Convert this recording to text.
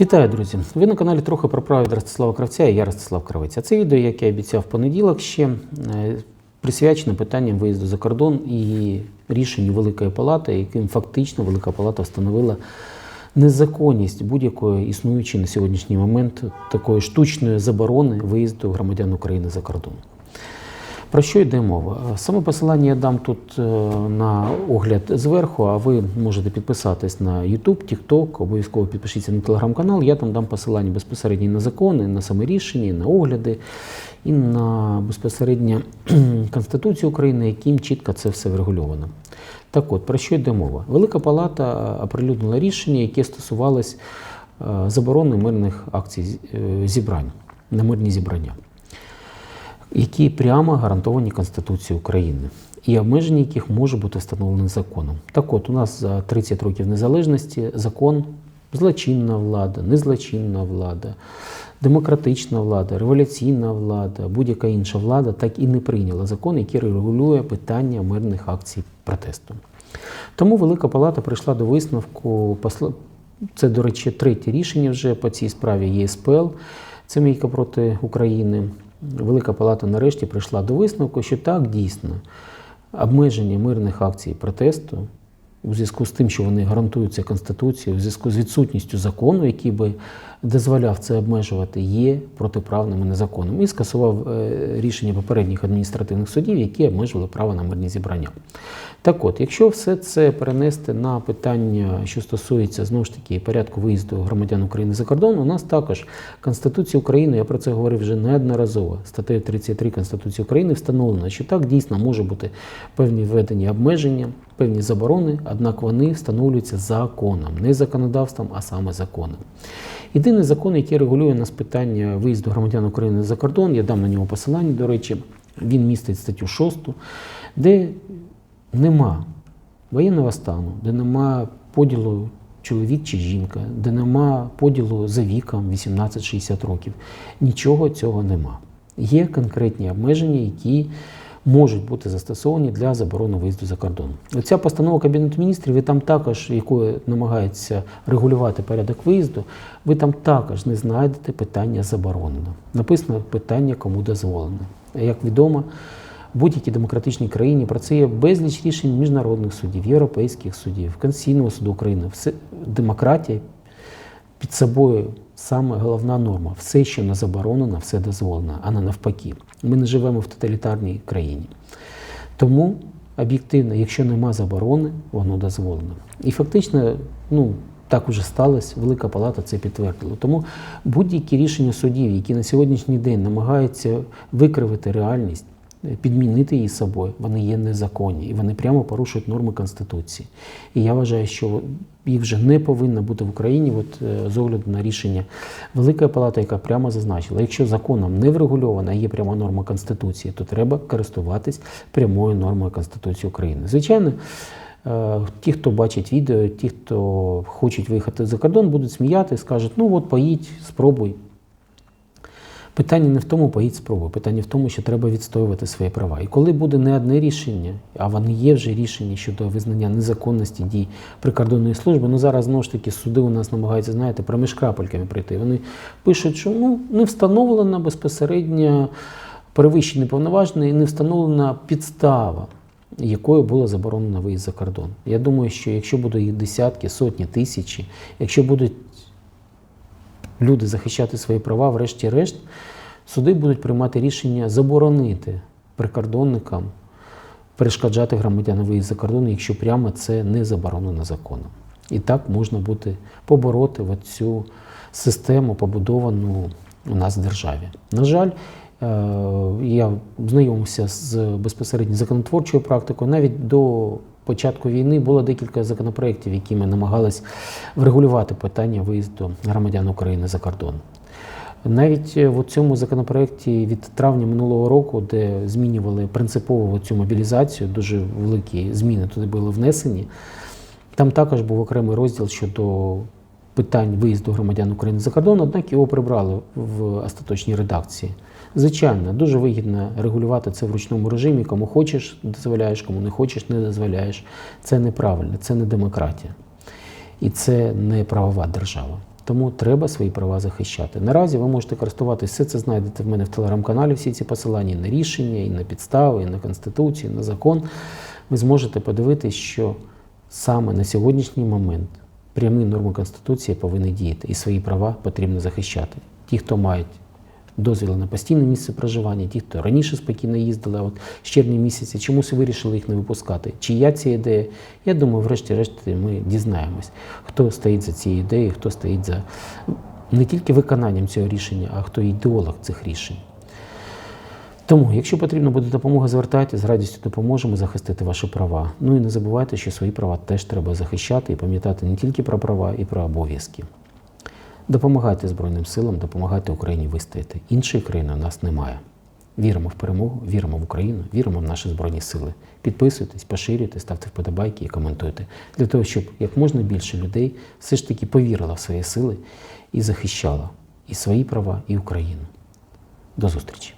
Вітаю, друзі! Ви на каналі трохи про право від Ростислава Кравця і я Ростислав Кравець. А це відео, як я обіцяв в понеділок, ще е, присвячене питанням виїзду за кордон і рішенню Великої Палати, яким фактично Велика Палата встановила незаконність будь-якої існуючої на сьогоднішній момент такої штучної заборони виїзду громадян України за кордон. Про що йде мова? Саме посилання я дам тут е, на огляд зверху, а ви можете підписатись на YouTube, TikTok, обов'язково підпишіться на телеграм-канал. Я там дам посилання безпосередньо на закони, на саме рішення, на огляди і на безпосередньо Конституцію України, яким чітко це все врегульовано. Так от, про що йде мова? Велика Палата оприлюднила рішення, яке стосувалось е, заборони мирних акцій е, зібрань на мирні зібрання які прямо гарантовані Конституцією України, і обмеження яких може бути встановлено законом. Так от, у нас за 30 років незалежності закон, злочинна влада, незлочинна влада, демократична влада, революційна влада, будь-яка інша влада так і не прийняла закон, який регулює питання мирних акцій протесту. Тому Велика Палата прийшла до висновку, це, до речі, третє рішення вже по цій справі ЄСПЛ, це мійка проти України. Велика Палата нарешті прийшла до висновку, що так дійсно обмеження мирних акцій протесту у зв'язку з тим, що вони гарантуються Конституцією, у зв'язку з відсутністю закону, який би дозволяв це обмежувати, є протиправним і незаконним. І скасував е, рішення попередніх адміністративних судів, які обмежували право на мирні зібрання. Так от, якщо все це перенести на питання, що стосується знову ж таки порядку виїзду громадян України за кордон, у нас також Конституція України, я про це говорив вже неодноразово. Статтею 33 Конституції України встановлено, що так дійсно може бути певні введені обмеження, певні заборони, однак вони встановлюються законом, не законодавством, а саме законом. Єдиний закон, який регулює нас питання виїзду громадян України за кордон, я дам на нього посилання, до речі, він містить статтю 6, де нема воєнного стану, де нема поділу чоловік чи жінка, де нема поділу за віком 18-60 років. Нічого цього нема. Є конкретні обмеження, які можуть бути застосовані для заборони виїзду за кордон. Ця постанова Кабінету міністрів, ви там також, якою намагається регулювати порядок виїзду, ви там також не знайдете питання заборонено. Написано питання кому дозволено. Як відомо, в будь-якій демократичній країні про це є безліч рішень міжнародних судів, європейських судів, Конституційного суду України. Все демократія під собою саме головна норма. Все, що не заборонено, все дозволено, а не навпаки. Ми не живемо в тоталітарній країні. Тому об'єктивно, якщо нема заборони, воно дозволено. І фактично, ну. Так уже сталося, Велика Палата це підтвердила. Тому будь-які рішення судів, які на сьогоднішній день намагаються викривити реальність, підмінити її собою, вони є незаконні і вони прямо порушують норми Конституції. І я вважаю, що їх вже не повинно бути в Україні, от е, з огляду на рішення Великої Палати, яка прямо зазначила, якщо законом не врегульована, є пряма норма Конституції, то треба користуватись прямою нормою Конституції України. Звичайно. е, Ті, хто бачить відео, ті, хто хочуть виїхати за кордон, будуть сміяти, скажуть, ну от поїдь, спробуй. Питання не в тому, поїдь спробуй. Питання в тому, що треба відстоювати свої права. І коли буде не одне рішення, а вони є вже рішення щодо визнання незаконності дій прикордонної служби, ну зараз знову ж таки суди у нас намагаються, знаєте, проміж крапельками прийти. Вони пишуть, що ну не встановлена безпосередньо перевищені повноваження і не встановлена підстава. Якою було заборонено виїзд за кордон. Я думаю, що якщо будуть їх десятки, сотні, тисячі, якщо будуть люди захищати свої права, врешті-решт, суди будуть приймати рішення заборонити прикордонникам перешкоджати громадянам виїзд за кордон, якщо прямо це не заборонено законом. І так можна буде побороти цю систему, побудовану у нас в державі. На жаль, я знайомився з безпосередньо законотворчою практикою. Навіть до початку війни було декілька законопроєктів, якими намагались врегулювати питання виїзду громадян України за кордон. Навіть е, в цьому законопроєкті від травня минулого року, де змінювали принципово цю мобілізацію, дуже великі зміни туди були внесені. Там також був окремий розділ щодо питань виїзду громадян України за кордон, однак його прибрали в остаточній редакції. Звичайно, дуже вигідно регулювати це в ручному режимі. Кому хочеш, дозволяєш, кому не хочеш, не дозволяєш. Це неправильно, це не демократія. І це не правова держава. Тому треба свої права захищати. Наразі ви можете користуватися, все це знайдете в мене в телеграм-каналі, всі ці посилання і на рішення, і на підстави, і на Конституцію, і на закон. Ви зможете подивитися, що саме на сьогоднішній момент прямі норми Конституції повинні діяти, і свої права потрібно захищати. Ті, хто мають дозвіли на постійне місце проживання, ті, хто раніше спокійно їздили, от з червня місяця чомусь вирішили їх не випускати. Чия ця ідея? Я думаю, врешті-решт ми дізнаємось, хто стоїть за цією ідеєю, хто стоїть за не тільки виконанням цього рішення, а хто ідеолог цих рішень. Тому, якщо потрібна буде допомога, звертайтеся, з радістю допоможемо захистити ваші права. Ну і не забувайте, що свої права теж треба захищати і пам'ятати не тільки про права, і про обов'язки. Допомагайте Збройним силам, допомагайте Україні вистояти. Іншої країни у нас немає. Віримо в перемогу, віримо в Україну, віримо в наші Збройні сили. Підписуйтесь, поширюйте, ставте вподобайки і коментуйте. Для того, щоб як можна більше людей все ж таки повірила в свої сили і захищала і свої права, і Україну. До зустрічі!